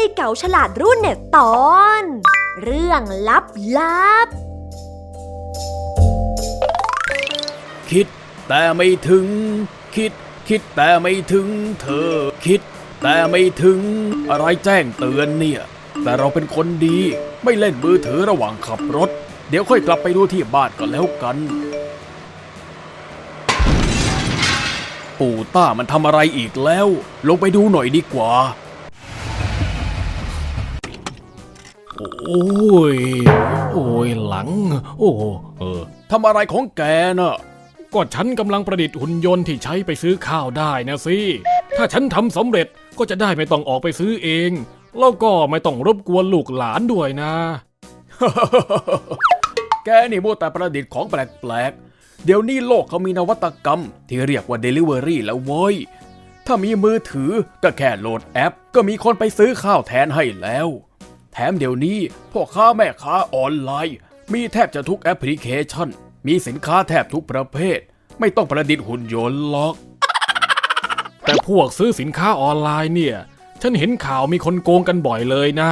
ยเก๋าฉลาดรุ่นเน็ตตอน เรื่องลับลับ คิดแต่ไม่ถึง คิด คิดแต่ไม่ถึง เธอ คิด แต่ไม่ถึง อะไรแจ้งเตือนเนี่ย แต่เราเป็นคนดี ไม่เล่นมือถือระหว่างขับรถ เดี๋ยวค่อยกลับไปดูที่บ้านก็แล้วกัน ปู่ต้ามันทำอะไรอีกแล้ว ลงไปดูหน่อยดีกว่า โอ้ย โอ้ยหลัง โอ้เออทำอะไรของแกน่ะ ก็ฉันกำลังประดิษฐ์หุ่นยนต์ที่ใช้ไปซื้อข้าวได้นะสิ ถ้าฉันทำสำเร็จก็จะได้ไม่ต้องออกไปซื้อเอง แล้วก็ไม่ต้องรบกวนลูกหลานด้วยนะ แกนี่มัวแต่ประดิษฐ์ของแปลกๆ เดี๋ยวนี้โลกเขามีนวัตกรรม ที่เรียกว่า Delivery แล้วเว้ย ถ้ามีมือถือก็แค่โหลดแอป ก็มีคนไปซื้อข้าวแทนให้แล้ว ถมเดี๋ยวนี้พ่อค้าแม่ค้าออนไลน์ มีแทบจะทุกแอปพลิเคชัน มีสินค้าแทบทุกประเภท ไม่ต้องประดิษฐ์หุ่นยนต์หรอก แต่พวกซื้อสินค้าออนไลน์เนี่ย ฉันเห็นข่าวมีคนโกงกันบ่อยเลยนะ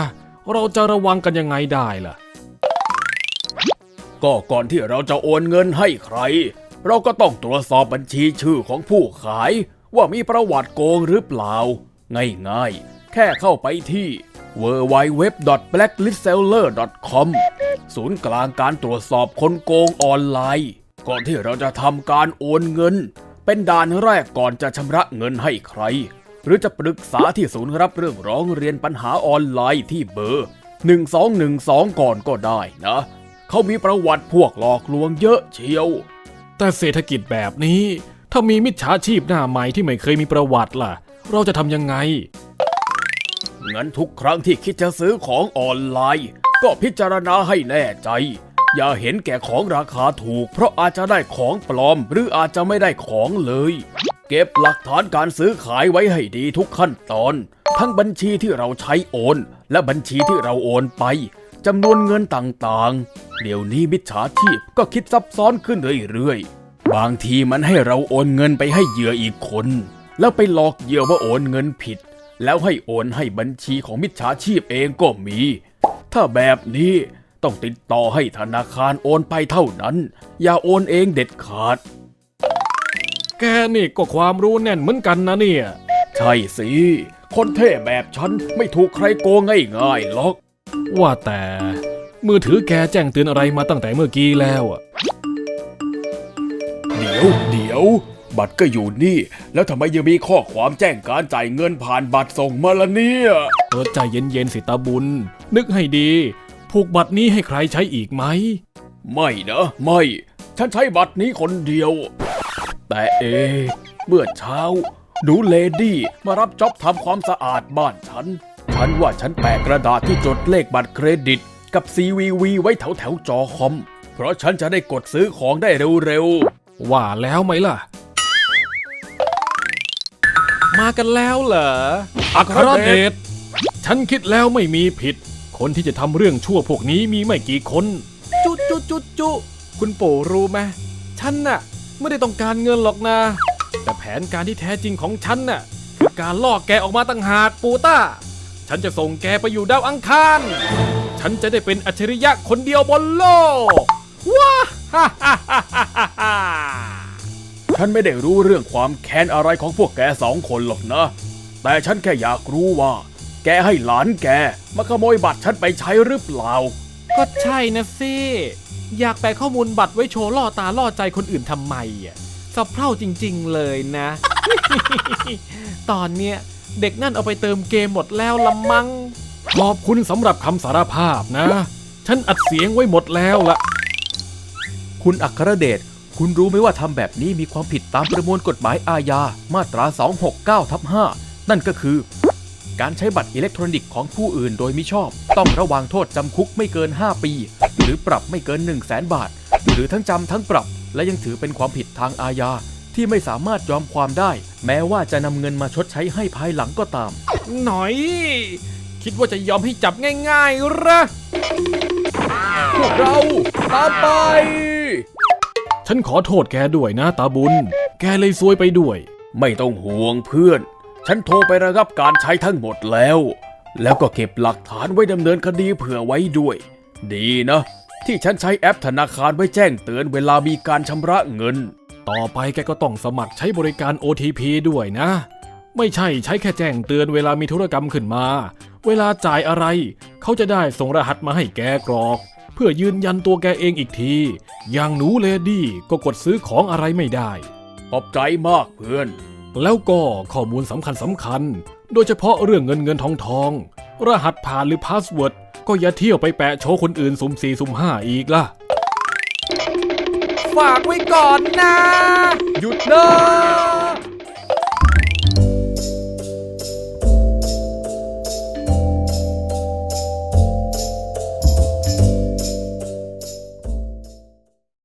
เราจะระวังกันยังไงได้ล่ะ ก็ก่อนที่เราจะโอนเงินให้ใคร เราก็ต้องตรวจสอบบัญชีชื่อของผู้ขาย ว่ามีประวัติโกงหรือเปล่า ง่ายๆ แค่เข้าไปที่ www.blacklistseller.com ศูนย์กลางการตรวจสอบคนโกงออนไลน์ ก่อนที่เราจะทำการโอนเงิน เป็นด่านแรกก่อนจะชำระเงินให้ใคร หรือจะปรึกษาที่ศูนย์รับเรื่องร้องเรียนปัญหาออนไลน์ที่เบอร์ 1212 ก่อนก็ได้นะ เขามีประวัติพวกหลอกลวงเยอะเชียว แต่เศรษฐกิจแบบนี้ ถ้ามีมิจฉาชีพหน้าใหม่ที่ไม่เคยมีประวัติล่ะ เราจะทำยังไง งั้นทุกครั้งที่คิดจะซื้อของออนไลน์ ก็พิจารณาให้แน่ใจ อย่าเห็นแก่ของราคาถูก เพราะอาจจะได้ของปลอม หรืออาจจะไม่ได้ของเลย เก็บหลักฐานการซื้อขายไว้ให้ดีทุกขั้นตอน ทั้งบัญชีที่เราใช้โอน และบัญชีที่เราโอนไปจำนวนเงินต่างๆ เดี๋ยวนี้มิจฉาชีพก็คิดซับซ้อนขึ้นเรื่อยๆ บางทีมันให้เราโอนเงินไปให้เหยื่ออีกคน แล้วไปหลอกเหยื่อว่าโอนเงินผิด แล้วให้โอนให้บัญชีของมิจฉาชีพเองก็มี ถ้าแบบนี้ต้องติดต่อให้ธนาคารโอนไปเท่านั้น อย่าโอนเองเด็ดขาด แกนี่ก็ความรู้แน่นเหมือนกันนะเนี่ย ใช่สิ คนเท่แบบฉันไม่ถูกใครโกงง่ายๆหรอก ว่าแต่ มือถือแกแจ้งเตือนอะไรมาตั้งแต่เมื่อกี้แล้วอะเดี๋ยวเดี๋ยว บัตรก็อยู่นี่ แล้วทำไมยังมีข้อความแจ้งการจ่ายเงินผ่านบัตรส่งมาละเนี่ยเออใจเย็นๆสิตาบุญ นึกให้ดี ผูกบัตรนี้ให้ใครใช้อีกไหม ไม่นะ ไม่ ฉันใช้บัตรนี้คนเดียว แต่เอะเมื่อเช้าหนูเลดี้มารับจ็อบทำความสะอาดบ้านฉัน ฉันว่าฉันแปะกระดาษที่จดเลขบัตรเครดิต กับ CVV ไว้แถวแถวๆจอคอม เพราะฉันจะได้กดซื้อของได้เร็วว่าแล้วไหมล่ะ มากันแล้วเหรอๆอัคครรเดเดชชฉันคิดแล้วไม่มีผิด คนที่จะทำเรื่องชั่วพวกนี้มีไม่กี่คน จุจุจุจุคุณปู่รู้ไหมฉันน่ะไม่ได้ต้องการเงินหรอกนะ แต่แผนการที่แท้จริงของฉันน่ะคือการล่อแกออกมาตั้งหากปูต้า ฉันจะส่งแกไปอยู่ดาวอังคาร ฉันจะได้เป็นอัจฉริยะคนเดียวบนโลกว้าฮ่าฮ่าฮ่าฮ่าฮ่า ฉันไม่ได้รู้เรื่องความแค้นอะไรของพวกแกสองคนหรอกนะ แต่ฉันแค่อยากรู้ว่า แกให้หลานแกมาขโมยบัตรฉันไปใช้หรือเปล่า ก็ใช่นะสิอยากแปะข้อมูลบัตรไว้โชว์ล่อตาล่อใจคนอื่นทำไมอะสะเพร่าจริง ๆ เลยนะ ตอนเนี้ยเด็กนั่นเอาไปเติมเกมหมดแล้วละมังขอบคุณสำหรับคำสารภาพนะ ฉันอัดเสียงไว้หมดแล้วละคุณอัครเดช คุณรู้ไหมว่าทำแบบนี้มีความผิดตามประมวลกฎหมายอาญา มาตรา 269ทับ5นั่นก็คือ การใช้บัตรอิเล็กทรอนิกส์ของผู้อื่นโดยมิชอบ ต้องระวังโทษจำคุกไม่เกิน 5 ปี หรือปรับไม่เกิน 1 0 0 0 0แสนบาท หรือทั้งจำทั้งปรับ และยังถือเป็นความผิดทางอาญา ที่ไม่สามารถยอมความได้ แม้ว่าจะนำเงินมาชดใช้ให้ภายหลังก็ตาม หน่อย คิดว่าจะยอมให้จับง่ายๆเหรอพวกเราตามไป ฉันขอโทษแกด้วยนะตาบุญ แกเลยซวยไปด้วย ไม่ต้องห่วงเพื่อน ฉันโทรไประงับการใช้ทั้งหมดแล้ว แล้วก็เก็บหลักฐานไว้ดำเนินคดีเผื่อไว้ด้วย ดีนะ ที่ฉันใช้แอปธนาคารไว้แจ้งเตือนเวลามีการชำระเงิน ต่อไปแกก็ต้องสมัครใช้บริการ OTP ด้วยนะ ไม่ใช่ใช้แค่แจ้งเตือนเวลามีธุรกรรมขึ้นมา เวลาจ่ายอะไร เขาจะได้ส่งรหัสมาให้แกกรอก เพื่อยืนยันตัวแกเองอีกที อย่างหนูเลดี้ก็กดซื้อของอะไรไม่ได้ ขอบใจมากเพื่อน แล้วก็ข้อมูลสำคัญสำคัญ โดยเฉพาะเรื่องเงินเงินทองทอง รหัสผ่านหรือพาสเวิร์ดก็อย่าเที่ยวไปแปะโชว์คนอื่นสุ่มสี่สุ่มห้าอีกล่ะ ฝากไว้ก่อนนะ หยุดนะ